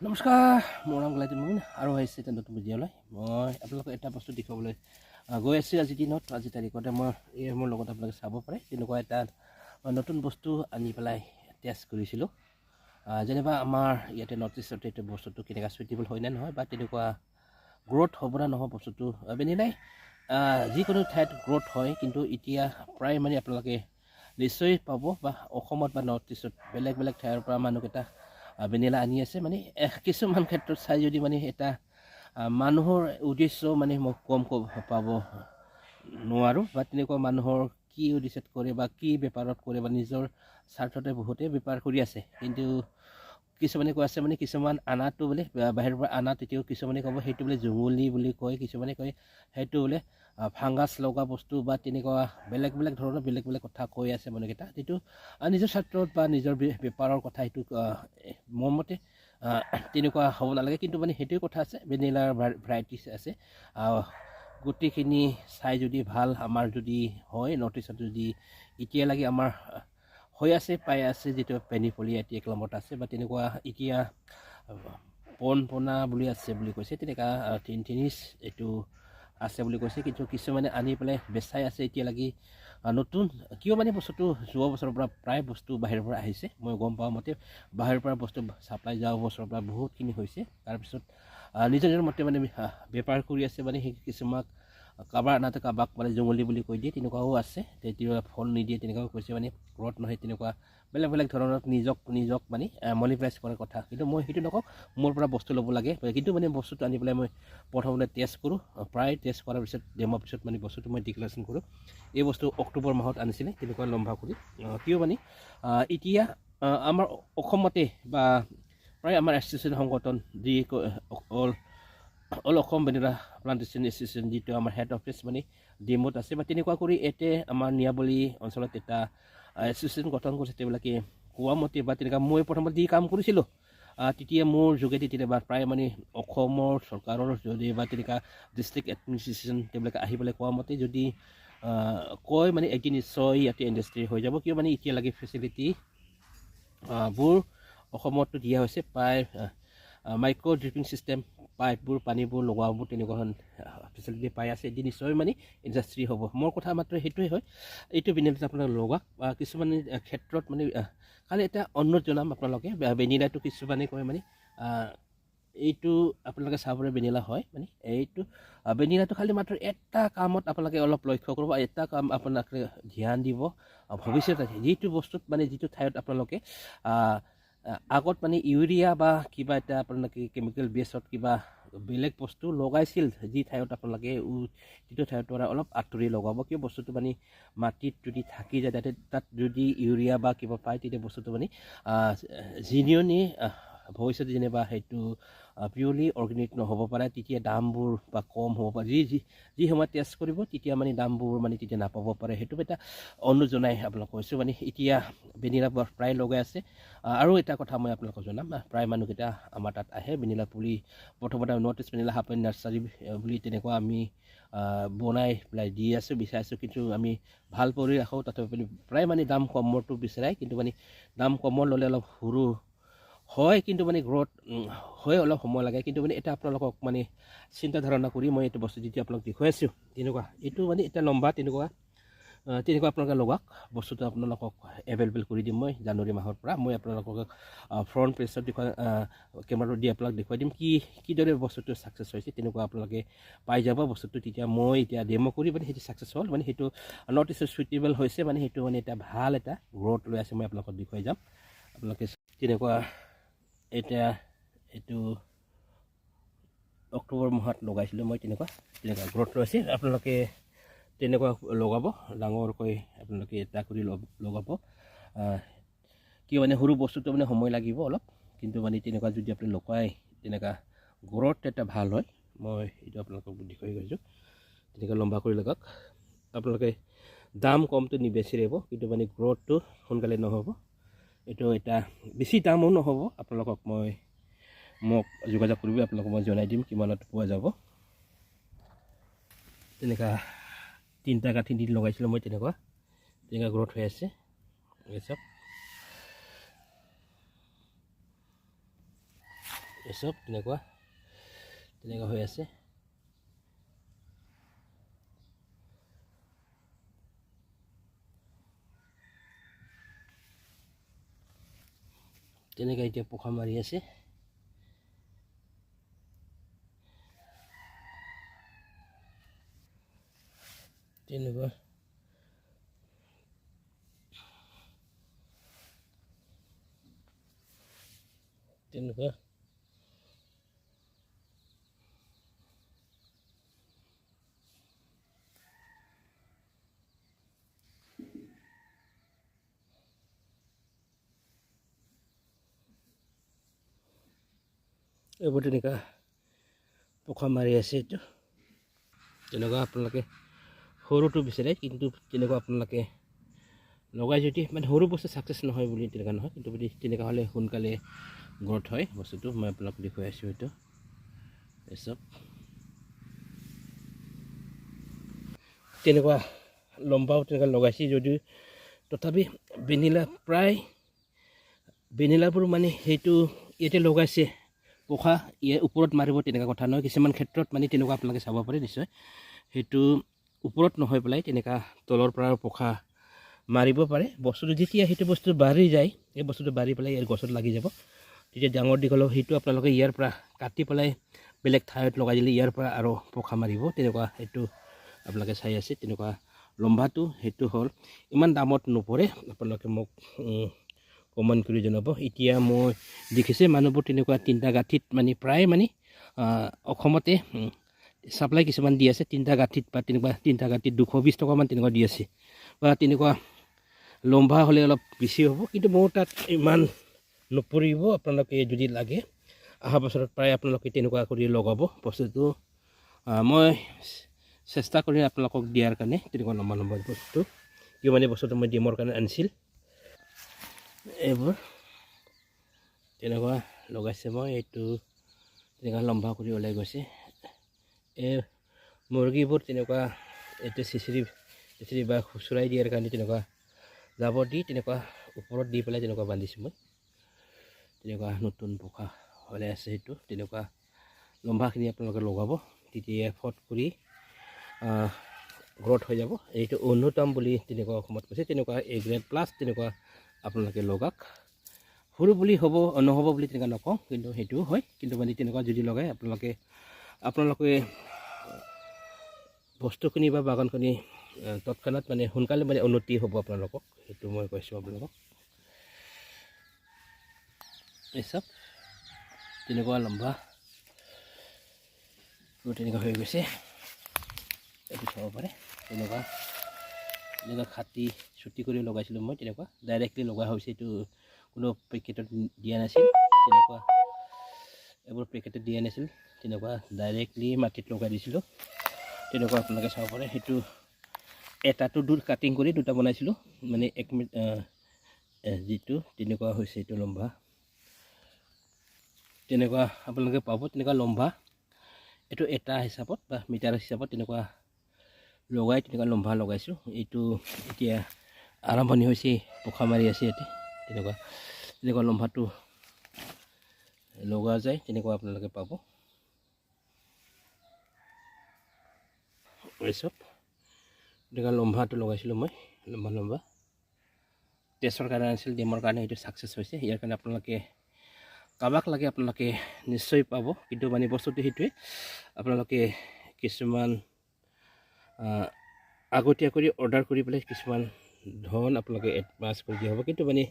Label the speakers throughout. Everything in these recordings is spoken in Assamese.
Speaker 1: নমস্কাৰ মোৰ নাম গলাজী মুমিন আৰু আহিছে এটা নতুন ভিডিঅ'লৈ। মই আপোনালোকক এটা বস্তু দেখুৱাবলৈ গৈ আছোঁ আজিৰ দিনত আজিৰ তাৰিখতে মই এই মোৰ লগত আপোনালোকে চাব পাৰে তেনেকুৱা এটা নতুন বস্তু আনি পেলাই টেষ্ট কৰিছিলোঁ। যেনিবা আমাৰ ইয়াতে নৰ্থ ইষ্টতে এইটো বস্তুটো কেনেকুৱা চুইটেবল হয় নে নহয় বা তেনেকুৱা গ্ৰ'থ হ'ব নে নহয় বস্তুটো বেনিলাই যিকোনো ঠাইত গ্ৰ'থ হয় কিন্তু এতিয়া প্ৰায় মানে আপোনালোকে নিশ্চয় পাব বা অসমত বা নৰ্থ ইষ্টত বেলেগ বেলেগ ঠাইৰ পৰা মানুহকেইটা ভেনিলা আনি আছে মানে কিছুমান ক্ষেত্ৰত চাই যদি মানে এটা মানুহৰ উদ্দেশ্য মানে মই কম পাব নোৱাৰোঁ, বা তেনেকুৱা মানুহৰ কি উদ্দেশ্যত কৰে বা কি বেপাৰত কৰে বা নিজৰ স্বাৰ্থতে বহুতে বেপাৰ কৰি আছে। কিন্তু কিছুমানে কৈ আছে মানে কিছুমান আনাটো বোলে বাহিৰৰ পৰা আনা তেতিয়াও কিছুমানে ক'ব সেইটো বোলে জুঙুলি বুলি কয় কিছুমানে কয় সেইটো বোলে ফাংগাছ লগা বস্তু বা তেনেকুৱা বেলেগ বেলেগ ধৰণৰ বেলেগ বেলেগ কথা কৈ আছে মানুহকেইটা আহ, নিজৰ স্বাৰ্থত বা নিজৰ বেপাৰৰ কথা সেইটো মোৰ মতে তেনেকুৱা হ'ব নালাগে। কিন্তু মানে সেইটোৱে কথা আছে ভেনিলাৰ ভেৰাইটিছ আছে। গোটেইখিনি চাই যদি ভাল আমাৰ যদি হয় নৰ্থ ইষ্টত যদি এতিয়ালৈকে আমাৰ হৈ আছে পাই আছে যিটো পেনিফলি এটি একলমত আছে বা তেনেকুৱা এতিয়া আহ, পন পনা বুলি আছে বুলি কৈছে তেনেকুৱা তিনিচ এইটো আছে বুলি কৈছে। কিন্তু কিছুমানে আনি পেলাই বেচাই আছে এতিয়ালৈকে নতুন কিয় মানে বস্তুটো যোৱা বছৰৰ পৰা প্ৰায় বস্তু বাহিৰৰ পৰা আহিছে মই গম পাওঁ মতে বাহিৰৰ পৰা বস্তু চাপ্লাই যোৱা বছৰৰ পৰা বহুতখিনি হৈছে। তাৰপিছত নিজৰ নিজৰ মতে মানে বেপাৰ কৰি আছে মানে সেই কিছুমাক কাৰোবাৰ আনাতে কাৰোবাক মানে জুঙলি বুলি কৈ দিয়ে তেনেকুৱাও আছে। তেতিয়া ফল নিদিয়ে তেনেকুৱাও কৈছে মানে গ্ৰথ নহয় তেনেকুৱা বেলেগ বেলেগ ধৰণৰ নিজক নিজক মানে মলিপ্ৰাইজ কৰাৰ কথা। কিন্তু মই সেইটো নকওঁ মোৰ পৰা বস্তু ল'ব লাগে। কিন্তু মানে বস্তুটো আনি পেলাই মই প্ৰথমতে টেষ্ট কৰোঁ প্ৰায় টেষ্ট কৰাৰ পিছত ডেমৰ পিছত মানে বস্তুটো মই ডিক্লাৰেশ্যন কৰোঁ। এই বস্তু অক্টোবৰ মাহত আনিছিলে তেনেকুৱা লম্বা কৰি কিয় মানে এতিয়া আমাৰ অসমতে বা প্ৰায় আমাৰ এছ'চিয়েশ্যন সংগঠন যি all all Assam vanilla plantation association যিটো আমাৰ হেড অফিচ মানে ডিমত আছে। বা তেনেকুৱা কৰি ইয়াতে আমাৰ নিয়াবলী অঞ্চলত এটা এছ'চিয়েশ্যন গঠন কৰিছে তেওঁলোকে কোৱা মতে বা তেনেকুৱা মই প্ৰথমতে যি কাম কৰিছিলোঁ তেতিয়া মোৰ যোগেদি কেতিয়াবা প্ৰায় মানে অসমৰ চৰকাৰৰ যদি বা তেনেকুৱা ডিষ্ট্ৰিক্ট এডমিনিষ্ট্ৰেশ্যন তেওঁলোকে আহি পেলাই কোৱা মতে যদি কয় মানে এটি নিশ্চয় ইয়াতে ইণ্ডাষ্ট্ৰী হৈ যাব। কিয় মানে এতিয়ালৈকে ফেচিলিটি বোৰ অসমতো দিয়া হৈছে প্ৰায় মাইক্ৰ' ড্ৰিপিং ছিষ্টেম পাইপবোৰ পানীবোৰ লগোৱাবোৰ তেনেকুৱা ফেচিলিটি পাই আছে এদিন নিশ্চয় মানে ইণ্ডাষ্ট্ৰী হ'ব। মোৰ কথা মাত্ৰ সেইটোৱে হয়। এইটো বেনিফিট আপোনালোকে লগাওক বা কিছুমান ক্ষেত্ৰত মানে খালি এটা অনুৰোধ জনাম আপোনালোকে। বেনিলাটো কিছুমানে কয় মানে এইটো আপোনালোকে চাবলৈ বেনিলা হয় মানে এইটো বেনিলাটো খালি মাত্ৰ এটা কামত আপোনালোকে অলপ লক্ষ্য কৰিব। এটা কাম আপোনালোকে ধ্যান দিব। ভৱিষ্যতে যিটো বস্তুত মানে যিটো ঠাইত আপোনালোকে আগত মানে ইউৰিয়া বা কিবা এটা আপোনালোকে কেমিকেল বেছত কিবা বেলেগ বস্তু লগাইছিল যি ঠাইত আপোনালোকে যিটো ঠাইৰ পৰা অলপ আঁতৰি লগাব কিয় বস্তুটো মানে মাটিত যদি থাকি যায় তাতে তাত যদি ইউৰিয়া বা কিবা পায় তেতিয়া বস্তুটো মানে জিনিয়নি ভৱিষ্যতে যেনিবা সেইটো পিয়ৰলি অৰ্গেনিক নহ'ব পাৰে তেতিয়া দামবোৰ বা কম হ'ব পাৰে। যি যি যি সময়ত টেষ্ট কৰিব তেতিয়া মানে দামবোৰ মানে তেতিয়া নাপাব পাৰে। সেইটো এটা অনুৰোধ জনাই আপোনালোক কৈছোঁ। মানে এতিয়া বৰ প্ৰায় লগাই আছে। আৰু এটা কথা মই আপোনালোকক জনাম। প্ৰায় মানুহকেইটা আমাৰ তাত আহে। ভেনিলা পুলি প্ৰথমতে north east vanilla haven nursery বুলি তেনেকুৱা আমি বনাই পেলাই দি আছোঁ বিচাৰিছোঁ। কিন্তু আমি ভাল কৰি ৰাখোঁ। তথাপি প্ৰায় মানে দাম কমৰটো বিচাৰে। কিন্তু মানে দাম কমৰ ল'লে অলপ সৰু হয় কিন্তু মানে গ্ৰ'থ হয় অলপ সময় লাগে কিন্তু মানে এটা আপোনালোকক মানে চিন্তা ধাৰণা কৰি মই এইটো বস্তু যেতিয়া আপোনালোক দেখুৱাই আছোঁ তেনেকুৱা এইটো মানে এটা লম্বা তেনেকুৱা তেনেকুৱা আপোনালোকে লগাওক বস্তুটো আপোনালোকক এভেইলেবল কৰি দিম মই জানুৱাৰী মাহৰ পৰা মই আপোনালোকক ফ্ৰণ্ট পেজত দেখুৱাই কেমেৰাটো দি আপোনালোক দেখুৱাই দিম কি কিদৰে বস্তুটো ছাকচেছ হৈছে তেনেকুৱা আপোনালোকে পাই যাব বস্তুটো তেতিয়া মই এতিয়া ডেম' কৰি মানে সেইটো ছাকচেছ হ'ল মানে সেইটো নৰ্থ ইষ্ট চুইটেবল হৈছে মানে সেইটো মানে এটা ভাল এটা গ্ৰ'থ লৈ আছে মই আপোনালোকক দেখুৱাই যাম আপোনালোকে তেনেকুৱা এতিয়া এইটো অক্টোবৰ মাহত লগাইছিলোঁ মই তেনেকুৱা তেনেকুৱা গ্ৰ'থ লৈছে আপোনালোকে তেনেকুৱা লগাব ডাঙৰকৈ আপোনালোকে এটা কৰি লগাব। কি মানে সৰু বস্তুটো মানে সময় লাগিব অলপ কিন্তু মানে তেনেকুৱা যদি আপুনি লগাই তেনেকুৱা গ্ৰ'থ এটা ভাল হয় মই এইটো আপোনালোকক দেখুৱাই গৈছোঁ তেনেকৈ লম্বা কৰি লগাওক। আপোনালোকে দাম কমটো নিবিচাৰিব কিন্তু মানে গ্ৰ'থটো সোনকালে নহ'ব। এইটো এটা বেছি দামো নহ'ব। আপোনালোকক মই মোক যোগাযোগ কৰিব আপোনালোকক মই জনাই দিম কিমানত পোৱা যাব। তেনেকুৱা তিনিটা কাঠি দি লগাইছিলোঁ মই তেনেকুৱা। তেনেকুৱা গ্ৰ'থ হৈ আছে। এই চব। তেনেকুৱা। তেনেকুৱা হৈ আছে। তেনেকৈ এতিয়া পোখা মাৰি আছে। তেনেকুৱা। তেনেকুৱা। এইবোৰ তেনেকুৱা পোখা মাৰি আছে এইটো তেনেকুৱা আপোনালোকে সৰুটো বিচাৰে কিন্তু তেনেকুৱা আপোনালোকে লগাই যদি মানে সৰু বস্তু ছাকচেছ নহয় বুলি তেনেকুৱা নহয় কিন্তু যদি তেনেকুৱা হ'লে সোনকালে গ্ৰথ হয় বস্তুটো মই আপোনালোক দেখুৱাই আছোঁ এইটো এই চব তেনেকুৱা লম্বাও তেনেকুৱা লগাইছে যদিও তথাপি ভেনিলা প্ৰায় ভেনিলাবোৰ মানে সেইটো ইয়াতে লগাইছে পোখা ইয়াৰ ওপৰত মাৰিব তেনেকুৱা কথা নহয়। কিছুমান ক্ষেত্ৰত মানে তেনেকুৱা আপোনালোকে চাব পাৰে নিশ্চয়। সেইটো ওপৰত নহয় পেলাই তেনেকুৱা তলৰ পৰা পোখা মাৰিব পাৰে। বস্তুটো যেতিয়া সেইটো বস্তু বাঢ়ি যায় এই বস্তুটো বাঢ়ি পেলাই ইয়াৰ গছত লাগি যাব। তেতিয়া ডাঙৰ দীঘল হ'ব, সেইটো আপোনালোকে ইয়াৰ পৰা কাটি পেলাই বেলেগ ঠাইত লগাই দিলে ইয়াৰ পৰা আৰু পোখা মাৰিব। তেনেকুৱা সেইটো আপোনালোকে চাই আছে তেনেকুৱা লম্বাটো সেইটো হ'ল। ইমান দামত নপৰে। আপোনালোকে মোক কমেণ্ট কৰি জনাব এতিয়া মই দেখিছে মানুহবোৰ তেনেকুৱা তিনিটা গাঁঠিত মানে প্ৰায় মানে অসমতে ছাপ্লাই কিছুমান দি আছে। তিনিটা গাঁঠিত বা তেনেকুৱা তিনিটা গাঁঠিত দুশ বিছ টকামান তেনেকুৱা দি আছে। বা তেনেকুৱা লম্বা হ'লে অলপ বেছি হ'ব, কিন্তু মোৰ তাত ইমান নপৰিব। আপোনালোকে যদি লাগে, অহা বছৰত প্ৰায় আপোনালোকে তেনেকুৱা কৰি লগাব বস্তুটো। মই চেষ্টা কৰিম আপোনালোকক দিয়াৰ কাৰণে তেনেকুৱা লম্বা লম্বা বস্তু। কিয় মানে বস্তুটো মই ডিমৰ কাৰণে আনিছিল। এইবোৰ। তেনেকুৱা লগাইছে মই, এইটো তেনেকুৱা লম্বা কৰি ওলাই গৈছে। এই মুৰ্গীবোৰ তেনেকুৱা এইটো চিচিৰি চিচিৰি বা খুচুৰাই দিয়াৰ কাৰণে তেনেকুৱা জাবৰ দি তেনেকুৱা ওপৰত দি পেলাই তেনেকুৱা বান্ধিছোঁ মই। তেনেকুৱা নতুন পোখা ওলাই আছে সেইটো, তেনেকুৱা লম্বাখিনি আপোনালোকে লগাব, তেতিয়া ফট কৰি গ্ৰথ হৈ যাব। এইটো অন্যতম বুলি তেনেকুৱা অসমত কৈছে, তেনেকুৱা এ গ্ৰেড প্লাছ তেনেকুৱা আপোনালোকে লগাওক। সৰু বুলি হ'ব নহ'ব বুলি তেনেকুৱা নকওঁ কিন্তু সেইটোও হয়। কিন্তু মানে তেনেকুৱা যদি লগাই আপোনালোকে আপোনালোকে বস্তুখিনি বা বাগানখিনি তৎক্ষণাত মানে সোনকালে মানে উন্নতি হ'ব আপোনালোকক সেইটো মই কৈছোঁ আপোনালোকক। চব তেনেকুৱা লম্বা তেনেকুৱা হৈ গৈছে। এইটো চাব পাৰে তেনেকুৱা। তেনেকুৱা খাটি চুটি কৰি লগাইছিলোঁ মই তেনেকুৱা। ডাইৰেক্টলি লগোৱা হৈছে এইটো কোনো পেকেটত দিয়া নাছিল। তেনেকুৱা এইবোৰ পেকেটত দিয়া নাছিল। তেনেকুৱা ডাইৰেক্টলি মাটিত লগাই দিছিলোঁ। তেনেকুৱা আপোনালোকে চাব পাৰে। সেইটো এটাটো দুটা কাটিং কৰি দুটা বনাইছিলোঁ। মানে এক মিনিট যিটো তেনেকুৱা হৈছে এইটো লম্বা। তেনেকুৱা আপোনালোকে পাব। তেনেকুৱা লম্বা। এইটো এটা হিচাপত বা মিটাৰ হিচাপত তেনেকুৱা লগাই তেনেকুৱা লম্বা লগাইছোঁ এইটো এতিয়া আৰম্ভণি হৈছে পোখা মাৰি আছে ইয়াতে তেনেকুৱা। তেনেকুৱা লম্বাটো লগোৱা যায় তেনেকুৱা আপোনালোকে পাব। চব তেনেকুৱা লম্বাটো লগাইছিলোঁ মই লম্বা লম্বা। টেষ্টৰ কাৰণে আনিছিল ডিমৰ কাৰণে এইটো ছাকচেছ হৈছে। ইয়াৰ কাৰণে আপোনালোকে কাৰোবাক লাগে আপোনালোকে নিশ্চয় পাব। কিন্তু মানে বস্তুটো সেইটোৱে আপোনালোকে কিছুমান আগতীয়া কৰি অৰ্ডাৰ কৰি পেলাই কিছুমান ধন আপোনালোকে এডভান্স কৰি দিয়া হ'ব। কিন্তু মানে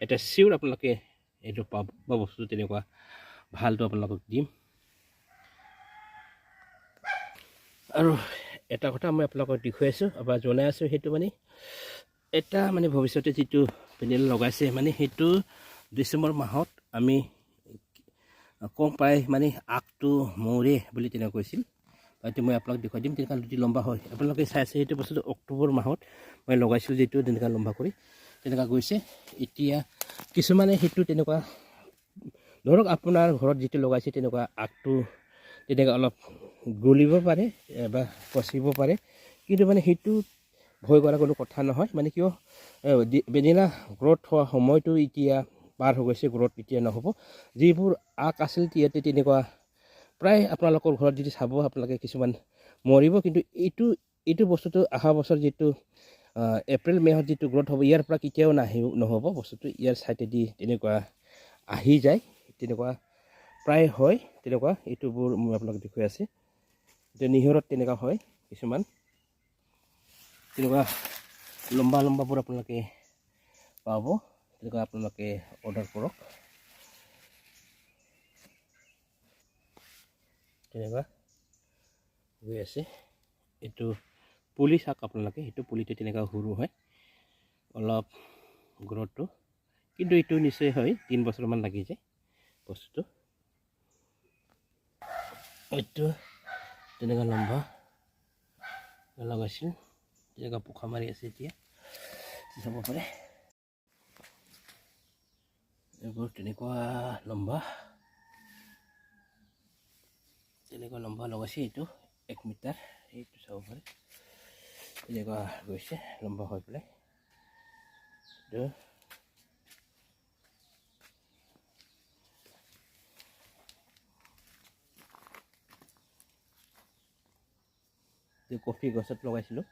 Speaker 1: এটা চিয়'ৰ আপোনালোকে এইটো পাব বা বস্তু তেনেকুৱা ভালটো আপোনালোকক দিম। আৰু এটা কথা মই আপোনালোকক দেখুৱাইছোঁ বা জনাই আছোঁ সেইটো মানে এটা মানে ভৱিষ্যতে যিটো পেনেল লগাইছে মানে সেইটো ডিচেম্বৰ মাহত আমি কম প্ৰায় মানে আগটো মৰে বুলি তেনেকুৱা কৈছিল। হয়তো মই আপোনালোক দেখুৱাই দিম তেনেকুৱা যদি লম্বা হয়। আপোনালোকে চাই আছে সেইটো বস্তুটো অক্টোবৰ মাহত মই লগাইছিলোঁ যিটো তেনেকুৱা লম্বা কৰি। তেনেকুৱা গৈছে। এতিয়া কিছুমানে সেইটো তেনেকুৱা ধৰক আপোনাৰ ঘৰত যিটো লগাইছে তেনেকুৱা আগটো তেনেকুৱা অলপ গলিব পাৰে বা পচিব পাৰে। কিন্তু মানে সেইটো ভয় কৰা কোনো কথা নহয়। মানে কিয় ভেনিলা গ্ৰথ হোৱা সময়টো এতিয়া পাৰ হৈ গৈছে গ্ৰ'থ এতিয়া নহ'ব। যিবোৰ আগ আছিল ইয়াতে তেনেকুৱা প্ৰায় আপোনালোকৰ ঘৰত যদি চাব আপোনালোকে কিছুমান মৰিব কিন্তু এইটো এইটো বস্তুটো অহা বছৰ যিটো এপ্ৰিল মে'হত যিটো গ্ৰ'থ হ'ব ইয়াৰ পৰা কেতিয়াও নাহিব নহ'ব। বস্তুটো ইয়াৰ ছাইডেদি তেনেকুৱা আহি যায় তেনেকুৱা প্ৰায় হয় তেনেকুৱা এইটোবোৰ মই আপোনালোক দেখুৱাই আছে। এতিয়া নিহৰত তেনেকুৱা হয় কিছুমান। তেনেকুৱা লম্বা লম্বাবোৰ আপোনালোকে পাব তেনেকুৱা আপোনালোকে অৰ্ডাৰ কৰক। তেনেকুৱা গৈ আছে। এইটো পুলি চাওক আপোনালোকে সেইটো পুলিটো তেনেকুৱা সৰু হয়। অলপ গ্ৰ'থটো। কিন্তু এইটো নিশ্চয় হয় তিনি বছৰমান লাগি যায় বস্তুটো। এইটো তেনেকুৱা লম্বা লগাইছিল তেনেকুৱা পোখা মাৰি আছে এতিয়া। চাব পাৰে। এইবোৰ তেনেকুৱা লম্বা। তেনেকুৱা লম্বা লগাইছে এইটো এক মিটাৰ এইটো চাব পাৰে তেনেকুৱা গৈছে লম্বা হৈ পেলাই এইটো কফি গছত লগাইছিলোঁ